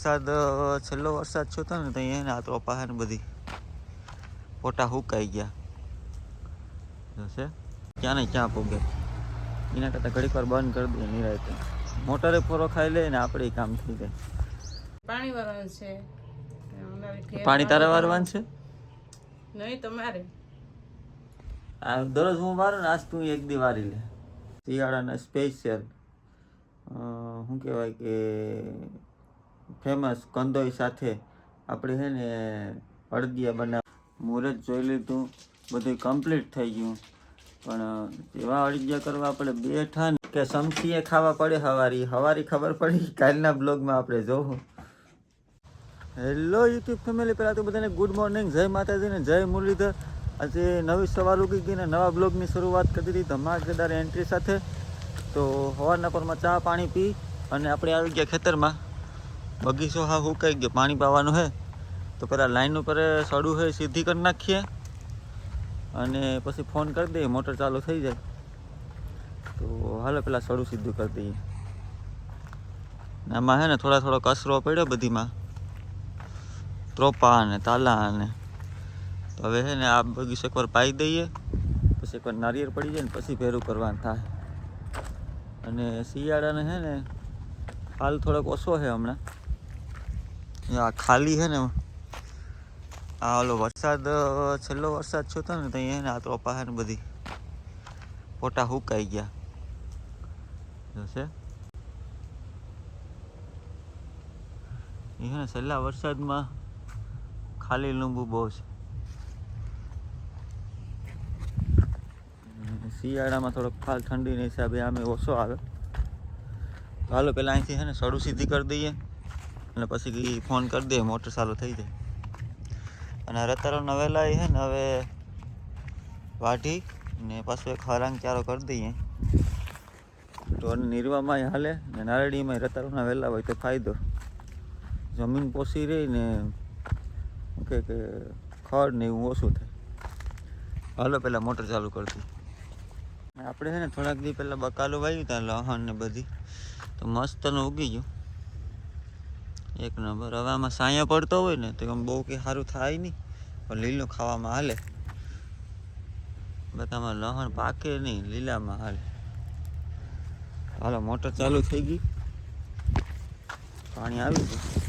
વરસાદ છેલ્લો વરસાદ છો હતો ને તો અહીંયા ને આ ત્રોપા ને બધી પોટા હુકાઈ ગયા. જોશે ક્યાં ને ક્યાં પોગે. એના કરતાં ઘડીક વાર બંધ કરી દઈએ નિરાયતે. મોટરે ફોરો ખાઈ લે ને આપણે કામ થઈ જાય. પાણી વાળવાનું છે. પાણી તારે વારવાનું છે? નહીં તમારે. આ દરરોજ હું વારું ને આજ તું એક દી વારી લે. શિયાળાના સ્પેશિયલ શું કહેવાય કે ફેમસ કંદોઈ સાથે આપણે છે ને અડદિયા બનાવ મુહૂર્ત જોઈ લીધું બધું કમ્પ્લીટ થઈ ગયું. પણ એવા અડદિયા કરવા આપણે બેઠા ને કે સમસીએ ખાવા પડે હવારી. હવારી ખબર પડી? કાલના બ્લોગમાં આપણે જોવું. હેલો યુટ્યુબ ફેમિલી પહેલાં તો બધાને ગુડ મોર્નિંગ જય માતાજી ને જય મુરલીધર. આજે નવી સવાર ઉગી ગઈ ને નવા બ્લોગની શરૂઆત કરી દીધી ધમાકેદાર એન્ટ્રી સાથે. તો સવારના પરમાં ચા પાણી પી અને આપણે આવી ગયા ખેતરમાં. બગીચો હા સુકાઈ ગયો પાણી પાવાનું છે તો પહેલાં લાઈન ઉપર સડું હોય સીધી કરી નાખીએ. અને પછી ફોન કરી દઈએ, મોટર ચાલુ થઈ જાય. તો હાલો પેલા સડું સીધું કરી દઈએ. આમાં છે ને થોડા થોડો કચરો પડ્યો બધીમાં. ત્રોપા અને તાલા અને તો હવે છે ને આ બગીચો એકવાર પાઈ દઈએ, પછી એકવાર નારિયેળ પડી જાય ને પછી ભેરું કરવાનું થાય. અને શિયાળાને છે ને હાલ થોડોક ઓછો છે હમણાં. આ ખાલી છે ને. આ ઓલો વરસાદ, છેલ્લો વરસાદ છો તો ને તો અહીંયા ને આ ત્રોપા છે ને બધી. પોટા હુકાઈ ગયા. જોશે? એ છેલ્લા વરસાદમાં ખાલી લીંબુ બહુ છે. શિયાળામાં થોડોક ફાલ ઠંડીના હિસાબે આમે ઓછો આવે. હાલો પહેલાં અહીંથી છે ને સડું સીધી કરી દઈએ. અને પછી ફોન કરી દઈએ મોટર ચાલુ થઈ જાય. અને રતારો વહેલા છે ને, હવે વાઢી ને પાછું એક હરાંગ ચારો કરી દઈએ. તો નિરવામાં હાલે ને નારળીમાં રતારોના વહેલા હોય તો ફાયદો. જમીન પોસી રહી ને કે ખડ ને એવું ઓછું થાય. હાલો પહેલાં મોટર ચાલુ કરતી આપણે છે ને થોડાક દી પહેલાં બકાલું વાવ્યું ત્યાં લહણ ને બધી. તો મસ્તનું ઉગી ગયું. એક નંબર. હવે આમાં સાયા પડતો હોય ને, તો આમ બહુ કંઈ સારું થાય નહીં. પણ લીલું ખાવામાં હાલે. બધામાં લહણ પાકે નહીં, લીલામાં હાલે. હાલો, મોટર ચાલુ થઈ ગઈ. પાણી આવ્યું છે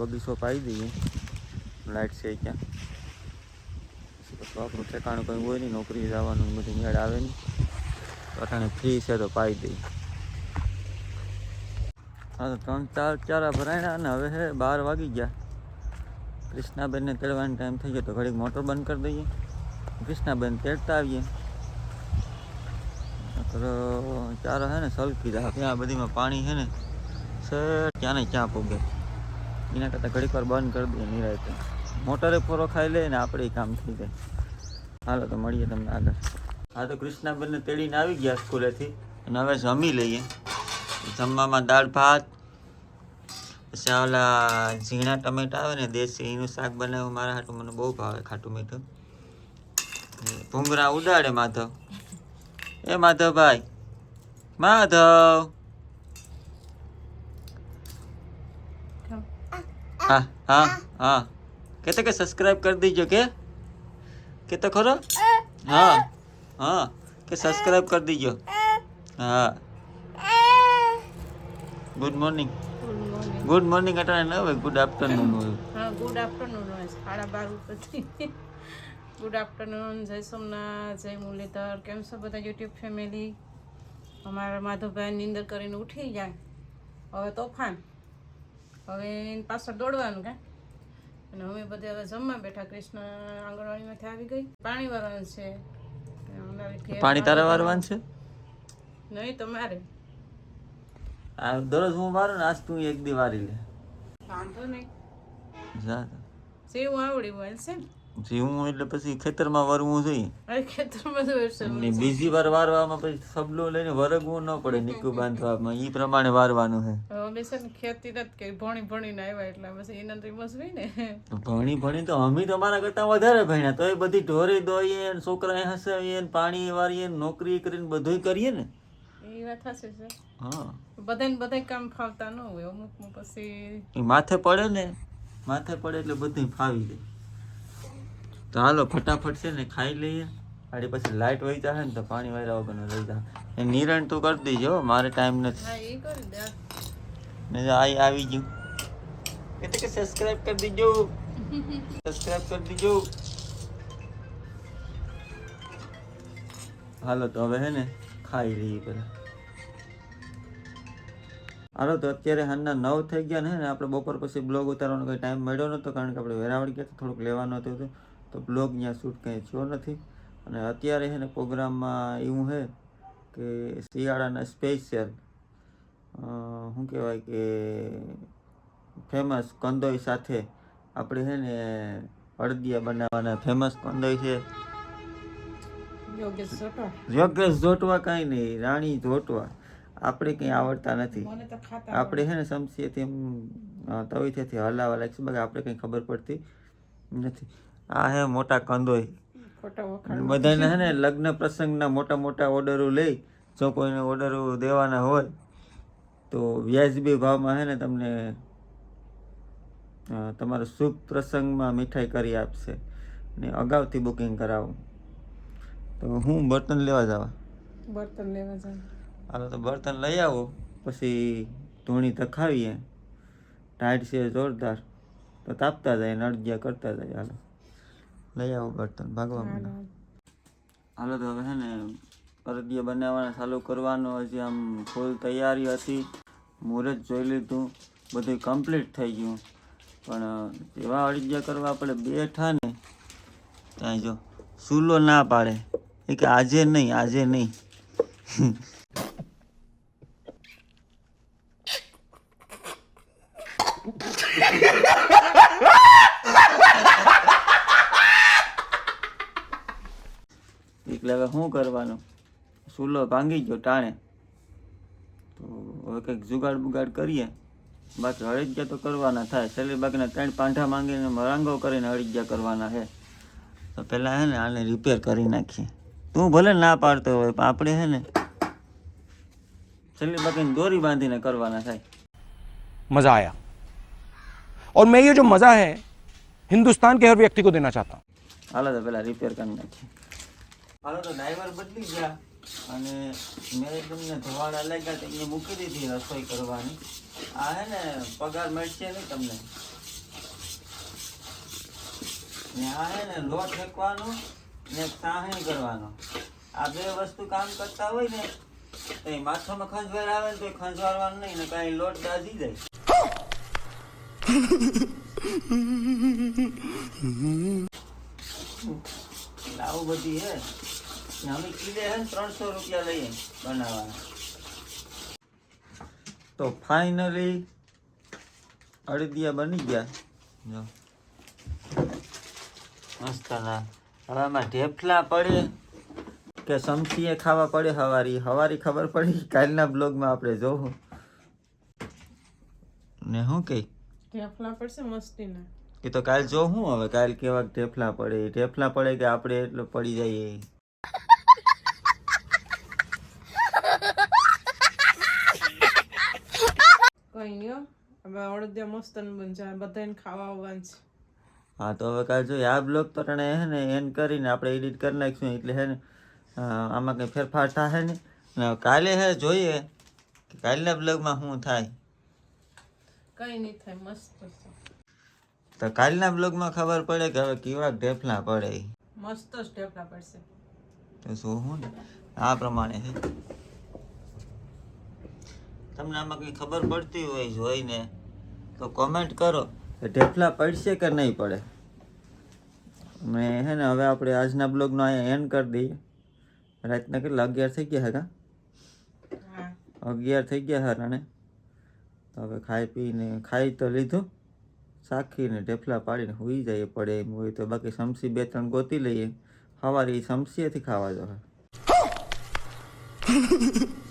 બગીચો પાઈ દઈએ. લાઇટ છે ક્યાં? પછી પછી આપણું ઠેકાણું કંઈ હોય નહીં, નોકરી જવાનું, બધું મેળ આવે નહીં. અટાણે ફ્રી છે તો પાઈ દઈએ. હા, તો ત્રણ ચાર ચારા ભરાયણા અને હવે હે બાર વાગી ગયા. કૃષ્ણાબેનને તેડવાનો ટાઈમ થઈ ગયો તો ઘડીક મોટર બંધ કરી દઈએ. કૃષ્ણાબેન તેડતા આવીએ. ચારા હે ને સલકી જાય. ત્યાં બધીમાં પાણી છે ને, સર ક્યાં ને ક્યાં પૂગે? એના કરતાં ઘડીક વાર બંધ કરી દઈએ નિરાયતે. મોટરે ફોરો ખાઈ લે ને આપણે કામ થઈ જાય. હાલો તો મળીએ તમને આગળ. હા તો કૃષ્ણાબેનને તેડીને આવી ગયા સ્કૂલેથી અને હવે જમી લઈએ. જમવામાં દાળ, ભાત, પછી ઓલા ઝીણા ટમેટા આવે ને દેશી, એનું શાક બનાવ્યું. મારા હાટું મને બહુ ભાવે ખાટું મીઠું. ભૂંગરા ઉડાડે માધવ. એ માધવભાઈ, માધવ! હા હા હા. કહેતો કે સબસ્ક્રાઇબ કરી દેજો કે? કેતો ખરો? હા હા. કે સબસ્ક્રાઇબ કરી દેજો. હા. ગુડ મોર્નિંગ ગુડ મોર્નિંગ અટાણે ન હોય ગુડ આફ્ટરનૂન હા ગુડ આફ્ટરનૂન હોય. સાડા બાર પછી ગુડ આફ્ટરનૂન જય સોમનાથ, જય મુરલીધર. કેમ છો બધા યુટ્યુબ ફેમિલી અમારા માધવભાઈ નિંદર કરીને ઉઠી જાય હવે તોફાન. હવે એની પાછળ દોડવાનું કા અને અમે બધા હવે જમવા બેઠા કૃષ્ણ આંગણવાડીમાંથી આવી ગઈ. પાણી વાળવાનું છે. પાણી તારે વારવાનું છે નહીં તમારે આ દરરોજ હું વારું ને આજ તું એક દી વારી લે. વાંધો નહીં. જા. સેવું આવડી હોય છે ને હું એટલે પછી ખેતરમાં વરવું જોઈએ. અરે ખેતર બધું હશે અને બીજી વાર વારવામાં પછી સબલો લઈને વરગવું ન પડે નીકું બાંધવામાં. ઈ પ્રમાણે વારવાનું છે. છે ને ખેતી નથી કરી ભણી ભણીને આવ્યા એટલે પછી એના રિમસ હોય ને. ભણી ભણી તો અમે તો અમારા કરતા વધારે ભણ્યા તો એ બધી ઢોરી દોઈએ ને છોકરા હસાવીએ ને પાણી વારીએ ને નોકરી કરીને બધુંય કરીએ ને. એ વાત હશે છે. હા. બધાને બધા કામ ફાવતા ન હોય અમુકમાં પછી માથે પડે ને માથે પડે એટલે બધું ફાવી દે તો હાલો ફટાફટ છે ને ખાઈ લઈએ. આડી પછી લાઇટ વહી જાય ને તો પાણી વાર્યા વગરનું લઈ જાય એ નિરણ તું કરી દેજો મારે ટાઈમ નથી. ને આઈ આવી ગયું. એટલે કે સબસ્ક્રાઇબ કરી દેજો. સબસ્ક્રાઇબ કરી દેજો. હાલો તો હવે હે ને ખાઈ લઈએ પેલા હાલો તો અત્યારે હાલના નવ થઈ ગયા ને આપણે બપોર પછી બ્લોગ ઉતારવાનો કોઈ ટાઈમ મળ્યો નહોતો કારણ કે આપણે વેરાવળ ગયા થોડુંક લેવાનું હતું તો બ્લોગ ત્યાં શૂટ કંઈ થયો નથી. અને અત્યારે છે ને પ્રોગ્રામમાં એવું છે કે શિયાળાના સ્પેશિયલ શું કહેવાય કે ફેમસ કંદોઈ સાથે આપણે છે ને અડદિયા બનાવવાના. ફેમસ કંદોઈ છે. યોગેશ જોટવા. કાંઈ નહીં રાણી જોટવા. આપણે કંઈ આવડતા નથી. આપણે છે ને સમસીએથી એમ તવીથેથી હલાવવા લાગશે બાકી આપણે કંઈ ખબર પડતી નથી. આ હે મોટા કંદોય. બધાને હે ને લગ્ન પ્રસંગના મોટા મોટા ઓર્ડરો લઈ જો કોઈને ઓર્ડરો દેવાના હોય તો વ્યાજબી ભાવમાં હે ને તમને તમારા શુભ પ્રસંગમાં મીઠાઈ કરી આપશે. ને અગાઉથી બુકિંગ કરાવું. તો હું બર્તન લેવા જવા? બર્તન લેવા જાવ. હાલો તો બર્તન લઈ આવો પછી ધૂણી ધખાવીએ. ટાઈટ છે જોરદાર. તો તાપતા જાય ને અડજ્યા કરતા જાય હાલો. લઈ આવો બર્તન ભાગવા હાલો તો હવે છે ને અરદિયા બનાવવાના ચાલુ કરવાનો હજી આમ ફૂલ તૈયારી હતી. મુહૂર્ત જોઈ લીધું બધું કમ્પ્લીટ થઈ ગયું. પણ એવા અડજ્યા કરવા આપણે બેઠા ને ત્યાં જો સૂલો ના પાડે. એ કે આજે નહીં આજે નહીં. શું કરવાનું સૂલો ભાંગી ગયો ટાણે તો હવે કંઈક જુગાડ બુગાડ કરીએ બાકી હળીજ્યા તો કરવાના થાય છેલ્લી બાકીના ત્રણ પાંઠા માંગીને મરાંગો કરીને હળીજ્યા કરવાના છે તો પહેલાં હે ને આને રિપેર કરી નાખીએ તું ભલે ના પાડતો હોય પણ આપણે હે ને છેલ્લી બાકીને દોરી બાંધીને કરવાના થાય मज़ा आया और मैं ये जो मज़ा है हिंदुस्तान के हर व्यक्ति को देना चाहता हूँ હાલો તો પેલા રિપેર કરી નાખીએ તો ડ્રાઈવર બદલી ગયા અને મેં તમને ધોવાડા લાગ્યા તો મૂકી દીધી રસોઈ કરવાની. આ હે ને પગાર મળશે નહીં તમને. ને આ હે ને લોટ ફેંકવાનો ને સાહણી કરવાનો. આ બે વસ્તુ કામ કરતા હોય ને તો એ માથામાં ખંજવાળ આવે ને તો ખંજવારવાનું નહીં ને કાંઈ લોટ દાજી જાય. આવું બધી હે. અમે કિલે હે ત્રણસો રૂપિયા લઈએ બનાવવાના. તો ફાઇનલી અડદિયા બની ગયા. જો. મસ્ત ના હવે આમાં ઢેફલા પડે કે સમસીએ ખાવા પડે હવારી. હવારી ખબર પડી કાલના બ્લોગમાં આપણે જોવું. ને શું કહી ઢેફલા પડશે મસ્તીના. એ તો કાલ જો હું હવે. કાલ કેવા ઢેફલા પડે. ઢેફલા પડે કે આપણે એટલું પડી જઈએ. કઈ નહીં હવે અડદિયા મસ્ત બન જાય. બધાને ખાવા આવવાનું છે. હા તો હવે કાલ જોઈએ આ બ્લોગ તો તને હે ને એન્ડ કરીને આપણે એડિટ કરી નાખીશું. એટલે હે ને આમાં કંઈ ફેરફાર થાય ને કાલે હે જોઈએ કે કાલના બ્લોગમાં શું થાય. કંઈ નહીં થાય મસ્ત તો કાલના બ્લોગમાં ખબર પડે કે હવે કેવા ઢેફલા પડે. મસ્ત જ ઢેફલા પડશે. તો શું હું ને? આ પ્રમાણે છે તમને આમાં કંઈ ખબર પડતી હોય જોઈને તો કોમેન્ટ કરો ઢેફલા પડશે કે નહીં પડે. મેં હે ને, હવે આપણે આજના બ્લોગનો અહીંયા એન્ડ કરી દઈએ. રાતના કેટલા? અગિયાર થઈ ગયા હતા હા અગિયાર થઈ ગયા હતા ને તો હવે ખાઈ પીને, ખાઈ તો લીધું. સાખીને ઢેફલા પાડીને હોઈ જાય પડે એમ હોય તો. બાકી સમસી બે ત્રણ ગોતી લઈએ. સવારે એ સમસીએથી ખાવા જોઈએ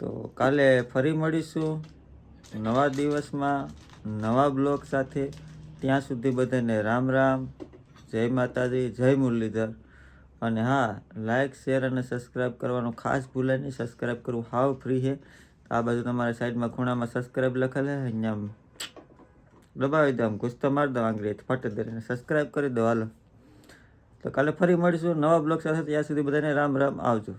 તો કાલે ફરી મળીશું નવા દિવસમાં નવા બ્લોગ સાથે. ત્યાં સુધી બધાને રામ રામ, જય માતાજી, જય મુરલીધર. અને હા લાઇક શેર અને સબસ્ક્રાઈબ કરવાનું ખાસ ભૂલાય નહીં. સબસ્ક્રાઈબ કરવું હાવ ફ્રી છે. આ બાજુ તમારા સાઈડમાં ખૂણામાં સબસ્ક્રાઈબ લખેલ છે. અહીંયા દબાવી દો, આમ ગુસ્તો મારી દો આંગળી, ફટ દઈને સબસ્ક્રાઈબ કરી દો. હાલો. તો કાલે ફરી મળીશું. નવા બ્લોગ સાથે ત્યાં સુધી બધાને રામ રામ આવજો.